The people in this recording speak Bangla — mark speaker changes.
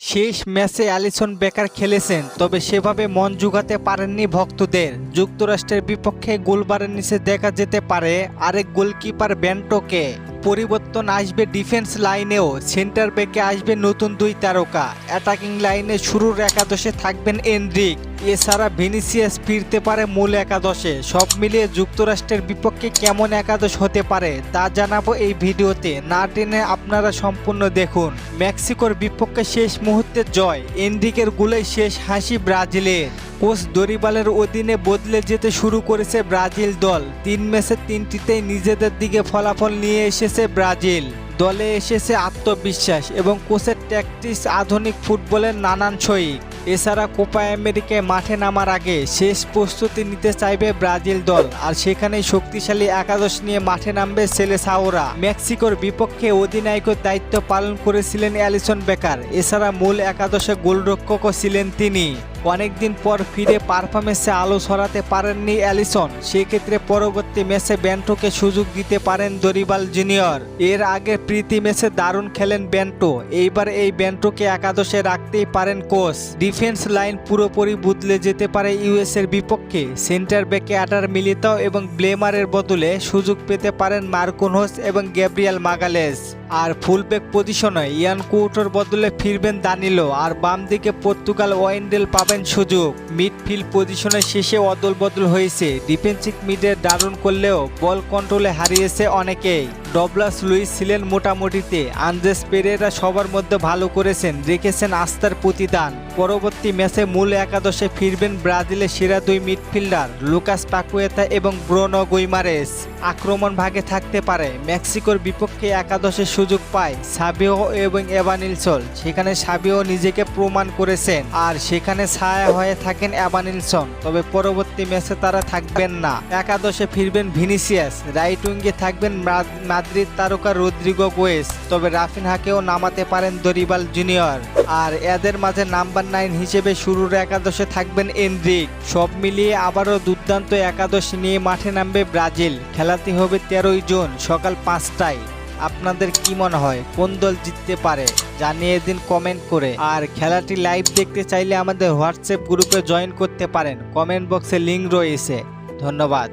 Speaker 1: শেষ ম্যাচে অ্যালিসন বেকার খেলেছেন, তবে সেভাবে মন জুগাতে পারেননি ভক্তদের। যুক্তরাষ্ট্রের বিপক্ষে গোলবারের নিচে দেখা যেতে পারে আরেক গোলকিপার ব্যান্টোকে। পরিবর্তন আসবে ডিফেন্স লাইনেও, সেন্টার ব্যাকে আসবে নতুন দুই তারকা। অ্যাটাকিং লাইনে শুরুর একাদশে থাকবেন এনরিক। এছাড়া ভিনিসিয়াস ফিরতে পারে মূল একাদশে। সব মিলিয়ে যুক্তরাষ্ট্রের বিপক্ষে কেমন একাদশ হতে পারে তা জানাব এই ভিডিওতে। না টেনে আপনারা সম্পূর্ণ দেখুন। মেক্সিকোর বিপক্ষে শেষ মুহূর্তে জয়, এনরিকের গুলেই শেষ হাসি ব্রাজিলের। কোচ দরিবালের অধীনে বদলে যেতে শুরু করেছে ব্রাজিল দল। তিন ম্যাচে তিনটিতেই নিজেদের দিকে ফলাফল নিয়ে এসেছে ব্রাজিল। দলে এসেছে আত্মবিশ্বাস এবং কোচের ট্যাকটিক্স আধুনিক ফুটবলের নানান শৈক এছাড়া কোপা আমেরিকায় মাঠে নামার আগে শেষ প্রস্তুতি নিতে চাইবে ব্রাজিল দল। আর সেখানে শক্তিশালী একাদশ নিয়ে মাঠে নামবে সেলেসাওরা মেক্সিকোর বিপক্ষে অধিনায়কের দায়িত্ব পালন করেছিলেন অ্যালিসন বেকার। এছাড়া মূল একাদশে গোলরক্ষকও ছিলেন তিনি। অনেকদিন পর ফিরে পারফরমেন্সে আলো ছড়াতে পারেননি অ্যালিসন। সেক্ষেত্রে পরবর্তী ম্যাচে ব্যান্টোকে সুযোগ দিতে পারেন দরিবাল জুনিয়র। এর আগে প্রীতি ম্যাচে দারুণ খেলেন ব্যান্টো এইবার এই ব্যান্টোকে একাদশে রাখতেই পারেন কোচ। ডিফেন্স লাইন পুরোপুরি বদলে যেতে পারে ইউএস এর বিপক্ষে। সেন্টার ব্যাকে আটার মিলিতাও এবং ব্লেমারের বদলে সুযোগ পেতে পারেন মার্কোনহোস এবং গ্যাব্রিয়াল মাগালেস। আর ফুলব্যাক পজিশনে ইয়ান কুটোর বদলে ফিরবেন দানিলো আর বাম দিকে পর্তুগাল ওয়েন্ডেল পাবেন সুযোগ। মিডফিল্ড পজিশনে শেষে অদল বদল হয়েছে। ডিফেন্সিভ মিডে দারুণ করলেও বল কন্ট্রোলে হারিয়েছে অনেকেই। ডবলাস লুইস ছিলেন মোটামুটিতে। আন্দ্রেস পেরেরা সবার মধ্যে ভালো করেছেন, রেখেছেন আস্থার প্রতিদান। পরবর্তী ম্যাচে মূল একাদশে ফিরবেন ব্রাজিলের সেরা দুই মিডফিল্ডার লুকাস পাকুয়েতা এবং ব্রোনো গুইমারেস। আক্রমণ ভাগে থাকতে পারে, মেক্সিকোর বিপক্ষে একাদশে সুযোগ পায় সাবিও এবং এভানিলসন সেখানে সাবিও নিজেকে প্রমাণ করেছেন আর সেখানে ছায়া হয়ে থাকেন এভানিলসন তবে পরবর্তী ম্যাচে তারা থাকবেন না। একাদশে ফিরবেন ভিনিসিয়াস, রাইট উইঙ্গে থাকবেন মাদ্রিদ তারকা রদ্রিগো গোয়েস, তবে রাফিনহাকেও নামাতে পারেন দরিবাল জুনিয়র। আর এদের মাঝে নাম্বার নাইন হিসেবে শুরুর একাদশে থাকবেন এন্দ্রিক সব মিলিয়ে আবারও দুর্দান্ত একাদশ নিয়ে মাঠে নামবে ব্রাজিল। খেলাতে হবে তেরোই জুন, সকাল পাঁচটায়। আপনাদের কি মনে হয়? কোন দল জিততে পারে? জানিয়ে দিন কমেন্ট করে। আর খেলাটি লাইভ দেখতে চাইলে আমাদের হোয়াটসঅ্যাপ গ্রুপে জয়েন করতে পারেন। কমেন্ট বক্সে লিঙ্ক রয়েছে। ধন্যবাদ।